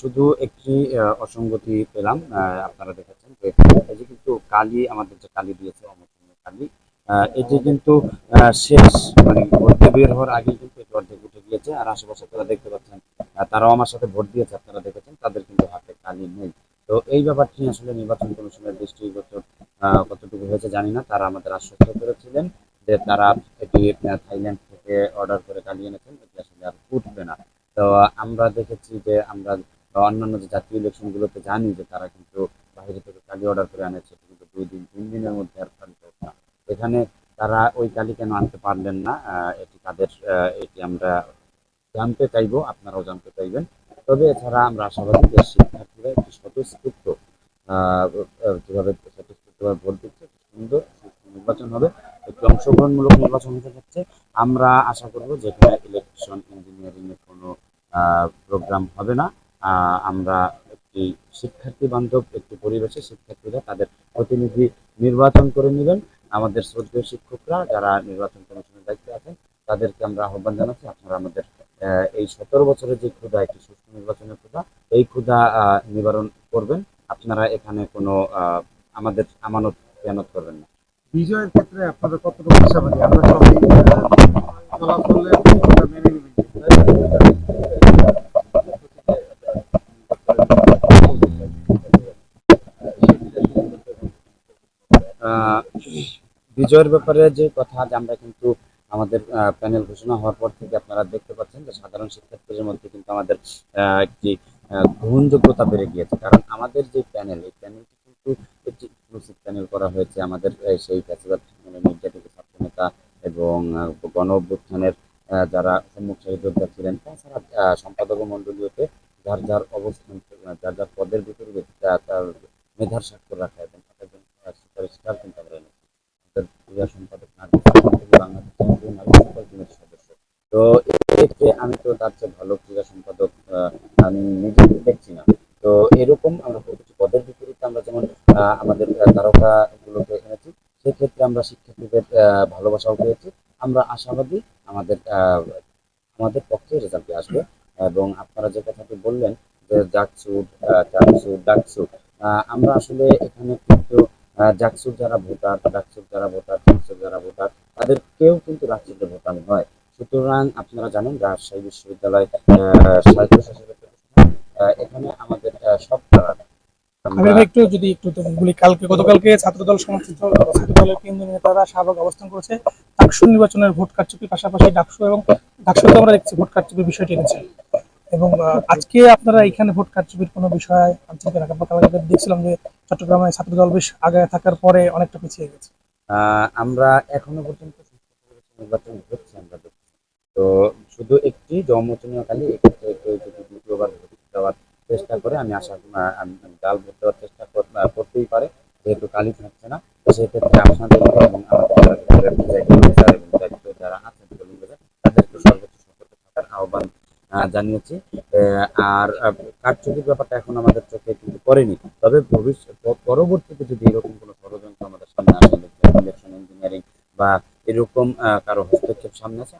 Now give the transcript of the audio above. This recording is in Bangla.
শুধু একটি অসঙ্গতি পেলাম আপনারা দেখেছেন যে এই যে কিন্তু কালি, আমাদের যে কালি দিয়েছে অমরচন্দ্র কালি এটি কিন্তু শেষ মানে ভোটে বের হওয়ার আগে কিন্তু এটি অর্ধেক উঠে গিয়েছে। আর আশেপাশে আপনারা দেখতে পাচ্ছেন তারাও আমার সাথে ভোট দিয়েছে, আপনারা দেখেছেন, তাদের কিন্তু হাতে কালি নেই। তো এই ব্যাপারটি আসলে নির্বাচন কমিশনের দৃষ্টিগোচর কতটুকু হয়েছে জানি না, তারা আমাদের আশ্বস্ত করেছিলেন যে তারা এটি থাইল্যান্ড থেকে অর্ডার করে কালি এনেছেন, এটি আসলে আর উঠবে না। তো আমরা দেখেছি যে আমরা অন্যান্য যে জাতীয় ইলেকশন গুলোতে জানি যে তারা কিন্তু বাইরে থেকে কালি অর্ডার করে আনেছে কিন্তু দুই দিন, তিন দিনের মধ্যে আর কালি এখানে তারা ওই কালি কেন আনতে পারলেন না এটি তাদের এটি আমরা জানতে চাইব, আপনারাও জানতে চাইবেন। তবে এছাড়া আমরা আশাবাদী যে শিক্ষার্থীরা একটি স্বতঃস্ফূর্ত যেভাবে স্বতঃস্ফূর্তভাবে ভোট দিচ্ছে সুন্দর নির্বাচন হবে, একটি অংশগ্রহণমূলক নির্বাচন হতে যাচ্ছে। আমরা আশা করব যে এখানে ইলেকশন ইঞ্জিনিয়ারিং এর কোনো প্রোগ্রাম হবে না। আমরা একটি শিক্ষার্থী বান্ধব একটি পরিবেশে শিক্ষার্থীরা তাদের প্রতিনিধি নির্বাচন করে নেবেন। আমাদের শ্রদ্ধেয় শিক্ষকরা যারা নির্বাচন কমিশনের দায়িত্বে আছেন তাদেরকে আমরা আহ্বান জানাচ্ছি আপনারা আমাদের এই সতেরো বছরের যে ক্ষুধা একটি সুষ্ঠু নির্বাচনের ক্ষুধা এই আহ, নিবারণ করবেন। আপনারা এখানে কোনো আমাদের আমানত খেয়ানত করবেন না। বিজয়ের ক্ষেত্রে আপনাদের কতটুকু আমরা সবাই বিজয়ের ব্যাপারে যে কথা, যে আমরা কিন্তু আমাদের প্যানেল ঘোষণা হওয়ার পর থেকে আপনারা দেখতে পাচ্ছেন যে সাধারণ শিক্ষার্থীদের মধ্যে কিন্তু আমাদের একটি গ্রহণযোগ্যতা বেড়ে গিয়েছে। কারণ আমাদের যে প্যানেল, এই প্যানেলটি কিন্তু একটি এক্সক্লুসিভ প্যানেল করা হয়েছে আমাদের সেই ছাত্রনেতা এবং গণ অভ্যুত্থানের যারা সম্মুখসারী যোদ্ধা ছিলেন, তাছাড়া সম্পাদক মণ্ডলীয়তে যার যার অবস্থান, যার যার পদের ভিতরে তার মেধার স্বাক্ষর রাখা এবং জন্য সুপারস্টার কিন্তু আমরা এনেছি। ক্রীড়া সম্পাদক বাংলাদেশ সদস্য। তো এক্ষেত্রে আমি তো তার চেয়ে ভালো ক্রীড়া সম্পাদক আমি নিজে দেখছি না। তো এরকম আমরা প্রতিটি পদের বিপরীতে আমরা যেমন আমাদের তারকা গুলোকে এনেছি, সেক্ষেত্রে আমরা শিক্ষার্থীদের ভালোবাসাও পেয়েছি। আমরা আশাবাদী আমাদের আমাদের পক্ষে রেজাল্টটি আসবে। এবং আপনারা যে কথাটি বললেন যে জাকসুর চাকসুর ডাকসুর আহ, আমরা আসলে এখানে কিন্তু জাকসুর যারা ভোটার ডাকসুর যারা ভোটার চাকসুর যারা ভোটার তাদের কেউ কিন্তু রাজ্যে ভোটার নয় সুতরাং আপনারা জানেন রাজশাহী বিশ্ববিদ্যালয় স্বায়ত্তশাসিত এখানে আমাদের সব আমি একটু যদি একটু বলি কালকে গতকালকে ছাত্রদল সমর্থিত ছাত্রদলের কেন্দ্রীয় নেতারা শাহবাগ অবস্থান করেছে। ডাকসু নির্বাচনের ভোট কারচুপির পাশাপাশি ডাকসু এবং ডাকসুতে আমরা দেখছি ভোট কারচুপির বিষয়টি এনেছে। এবং আজকে আপনারা এখানে ভোট কারচুপির কোনো বিষয় বা কালকে দেখছিলাম যে চট্টগ্রামে ছাত্রদল বেশ আগে থাকার পরে অনেকটা পিছিয়ে গেছে। আমরা এখনও পর্যন্ত নির্বাচন হচ্ছে, আমরা তো শুধু একটি জমচনীয় খালি এক্ষেত্রে দ্বিতীয়বার ভোট দেওয়ার চেষ্টা করে, আমি আশা ডাল ভোট দেওয়ার চেষ্টা কর- করতেই পারে। যেহেতু কালি সেক্ষেত্রে আপনাদের যারা আছেন তাদেরকে সর্বোচ্চ সতর্ক থাকার আহ্বান জানিয়েছি। আর কারচুপির ব্যাপারটা এখন আমাদের চোখে কিন্তু পড়েনি। তবে ভবিষ্যৎ পরবর্তীতে যদি এরকম কোনো ষড়যন্ত্র আমাদের সামনে আসে ইলেকশন ইঞ্জিনিয়ারিং বা এরকম কারও হস্তক্ষেপ সামনে আসে